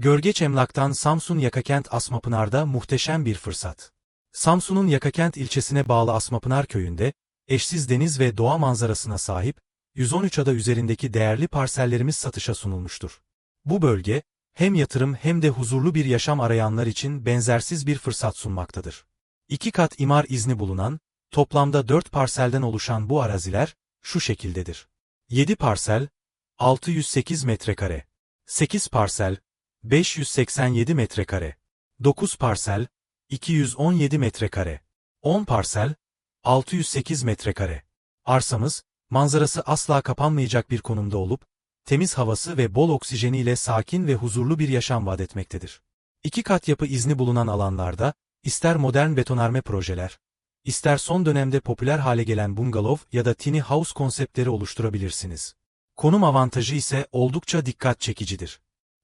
Görgeç Emlak'tan Samsun Yakakent Asmapınar'da muhteşem bir fırsat. Samsun'un Yakakent ilçesine bağlı Asmapınar köyünde, eşsiz deniz ve doğa manzarasına sahip, 113 ada üzerindeki değerli parsellerimiz satışa sunulmuştur. Bu bölge, hem yatırım hem de huzurlu bir yaşam arayanlar için benzersiz bir fırsat sunmaktadır. İki kat imar izni bulunan, toplamda 4 parselden oluşan bu araziler, şu şekildedir. 7 parsel, 608 metrekare. 8 parsel, 587 metrekare. 9 parsel, 217 metrekare. 10 parsel, 608 metrekare. Arsamız, manzarası asla kapanmayacak bir konumda olup, temiz havası ve bol oksijeniyle sakin ve huzurlu bir yaşam vaat etmektedir. İki kat yapı izni bulunan alanlarda, ister modern betonarme projeler, ister son dönemde popüler hale gelen bungalov ya da tiny house konseptleri oluşturabilirsiniz. Konum avantajı ise oldukça dikkat çekicidir.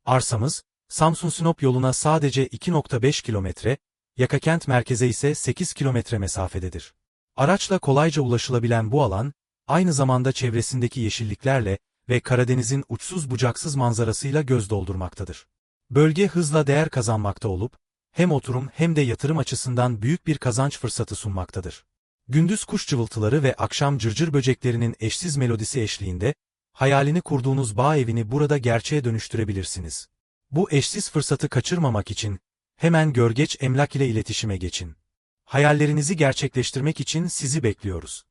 Arsamız, Samsun-Sinop yoluna sadece 2.5 kilometre, Yakakent merkeze ise 8 kilometre mesafededir. Araçla kolayca ulaşılabilen bu alan, aynı zamanda çevresindeki yeşilliklerle ve Karadeniz'in uçsuz bucaksız manzarasıyla göz doldurmaktadır. Bölge hızla değer kazanmakta olup, hem oturum hem de yatırım açısından büyük bir kazanç fırsatı sunmaktadır. Gündüz kuş cıvıltıları ve akşam cırcır böceklerinin eşsiz melodisi eşliğinde, hayalini kurduğunuz bağ evini burada gerçeğe dönüştürebilirsiniz. Bu eşsiz fırsatı kaçırmamak için, hemen Görgeç Emlak ile iletişime geçin. Hayallerinizi gerçekleştirmek için sizi bekliyoruz.